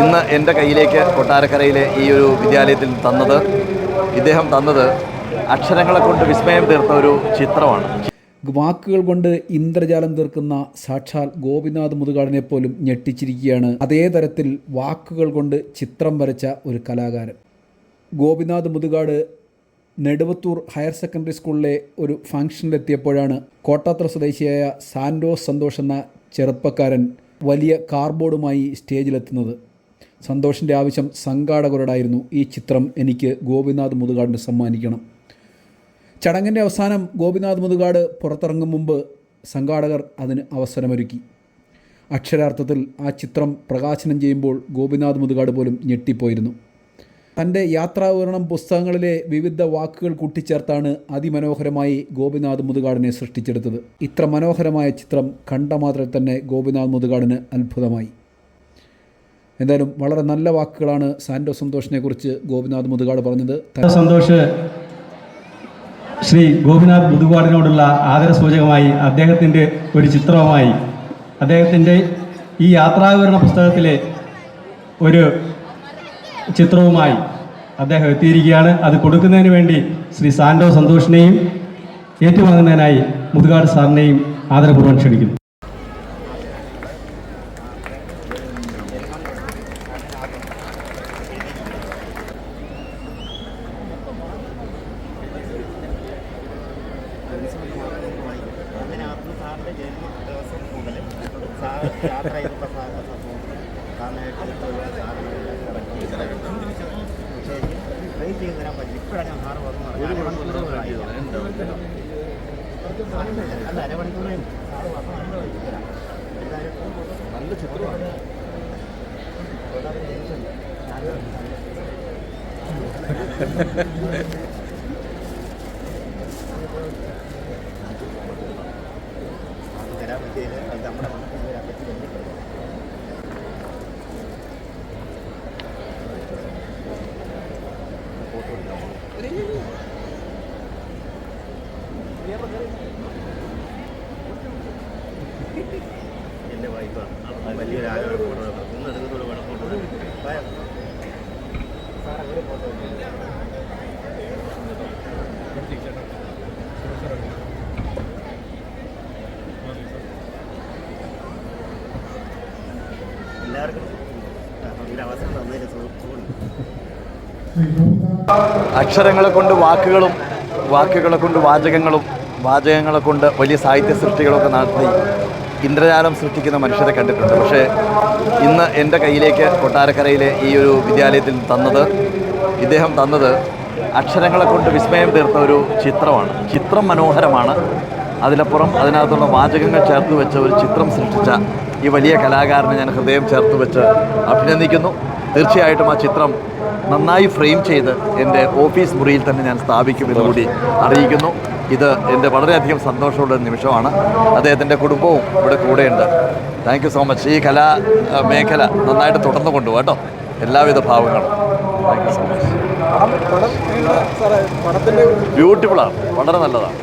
ഇന്ന് എന്റെ കയ്യിലേക്ക് കൊട്ടാരക്കരയിലെ ഈ ഒരു വിദ്യാലയത്തിൽ തന്നത് ഇദ്ദേഹം തന്നത് അക്ഷരങ്ങളെ കൊണ്ട് വിസ്മയം തീർത്ത ഒരു ചിത്രമാണ്. വാക്കുകൾ കൊണ്ട് ഇന്ദ്രജാലം തീർക്കുന്ന സാക്ഷാൽ ഗോപിനാഥ് മുതുകാടിനെ പോലും ഞെട്ടിച്ചിരിക്കുകയാണ്. അതേ തരത്തിൽ വാക്കുകൾ കൊണ്ട് ചിത്രം വരച്ച ഒരു കലാകാരൻ. ഗോപിനാഥ് മുതുകാട് നെടുവത്തൂർ ഹയർ സെക്കൻഡറി സ്കൂളിലെ ഒരു ഫംഗ്ഷനിലെത്തിയപ്പോഴാണ് കോട്ടാത്ര സ്വദേശിയായ സാൻഡോസ് സന്തോഷ് എന്ന ചെറുപ്പക്കാരൻ വലിയ കാർബോർഡുമായി സ്റ്റേജിലെത്തുന്നത്. സന്തോഷിന്റെ ആവശ്യം സംഘാടകരോടായിരുന്നു. ഈ ചിത്രം എനിക്ക് ഗോപിനാഥ് മുതുകാടിന് സമ്മാനിക്കണം. ചടങ്ങിന്റെ അവസാനം ഗോപിനാഥ് മുതുകാട് പുറത്തിറങ്ങും മുമ്പ് സംഘാടകർ അതിന് അവസരമൊരുക്കി. അക്ഷരാർത്ഥത്തിൽ ആ ചിത്രം പ്രകാശനം ചെയ്യുമ്പോൾ ഗോപിനാഥ് മുതുകാട് പോലും ഞെട്ടിപ്പോയിരുന്നു. തന്റെ യാത്രാവിവരണം പുസ്തകങ്ങളിലെ വിവിധ വാക്കുകൾ കൂട്ടിച്ചേർത്താണ് അതിമനോഹരമായി ഗോപിനാഥ് മുതുകാടിനെ സൃഷ്ടിച്ചെടുത്തത്. ഇത്ര മനോഹരമായ ചിത്രം കണ്ട മാത്രമേ തന്നെ ഗോപിനാഥ് മുതുകാടിന് അത്ഭുതമായി. എന്തായാലും വളരെ നല്ല വാക്കുകളാണ് സാൻഡോ സന്തോഷിനെ കുറിച്ച് ഗോപിനാഥ് മുതുകാട് പറഞ്ഞത്. സന്തോഷ് ശ്രീ ഗോപിനാഥ് മുതുകാടിനോടുള്ള ആദരസൂചകമായി അദ്ദേഹത്തിന്റെ ഒരു ചിത്രവുമായി അദ്ദേഹത്തിന്റെ ഈ യാത്രാവിവരണ പുസ്തകത്തിലെ ഒരു ചിത്രവുമായി അദ്ദേഹം എത്തിയിരിക്കുകയാണ്. അത് കൊടുക്കുന്നതിന് വേണ്ടി ശ്രീ സാൻഡോ സന്തോഷിനെയും ഏറ്റുവാങ്ങുന്നതിനായി മുതുകാട് സാറിനെയും ആദരപൂർവം ക്ഷണിക്കുന്നു. അങ്ങനെ അന്ന് സാറിന്റെ മുതൽ സാർ യാത്ര സംഭവം സാറിനായിട്ട് പക്ഷേ ട്രൈ ചെയ്ത് തരാൻ പറ്റില്ല ഇപ്പോഴാണ് ഞാൻ സാറ് പറഞ്ഞു നല്ല ചിത്രമാണ് തരാൻ പറ്റിയില്ല അത് നമ്മുടെ എന്റെ വൈഫാണ്. വലിയൊരു ആരോഗ്യ ഫോട്ടോ ഒന്ന് എടുക്കത്തോടെ വേണം ഫോട്ടോ എല്ലാവർക്കും അവസരം തന്നതിന് സുഖമുണ്ട് അക്ഷരങ്ങളെ കൊണ്ട് വാക്കുകളും വാക്കുകളെ കൊണ്ട് വാചകങ്ങളും വാചകങ്ങളെ കൊണ്ട് വലിയ സാഹിത്യ സൃഷ്ടികളൊക്കെ നടത്തി ഇന്ദ്രജാലം സൃഷ്ടിക്കുന്ന മനുഷ്യരെ കണ്ടിട്ടുണ്ട്. പക്ഷേ ഇന്ന് എന്റെ കയ്യിലേക്ക് കൊട്ടാരക്കരയിലെ ഈ ഒരു വിദ്യാലയത്തിൽ തന്നത് ഇദ്ദേഹം തന്നത് അക്ഷരങ്ങളെ കൊണ്ട് വിസ്മയം തീർത്ത ഒരു ചിത്രമാണ്. ചിത്രം മനോഹരമാണ്. അതിലപ്പുറം അതിനകത്തുള്ള വാചകങ്ങൾ ചേർത്ത് വെച്ച ഒരു ചിത്രം സൃഷ്ടിച്ച ഈ വലിയ കലാകാരനെ ഞാൻ ഹൃദയം ചേർത്ത് വെച്ച് അഭിനന്ദിക്കുന്നു. തീർച്ചയായിട്ടും ആ ചിത്രം നന്നായി ഫ്രെയിം ചെയ്ത് എന്റെ ഓഫീസ് മുറിയിൽ തന്നെ ഞാൻ സ്ഥാപിക്കുമെന്ന് കൂടി അറിയിക്കുന്നു. ഇത് എന്റെ വളരെയധികം സന്തോഷമുള്ള നിമിഷമാണ്. അദ്ദേഹത്തിന്റെ കുടുംബവും ഇവിടെ കൂടെയുണ്ട്. താങ്ക് യു സോ മച്ച് ഈ കലാ മേഖല നന്നായിട്ട് തുടർന്നു കൊണ്ടുപോകും കേട്ടോ. എല്ലാവിധ ഭാവങ്ങളും. താങ്ക് യു സോ മച്ച് ബ്യൂട്ടിഫുള്ളാണ് വളരെ നല്ലതാണ്.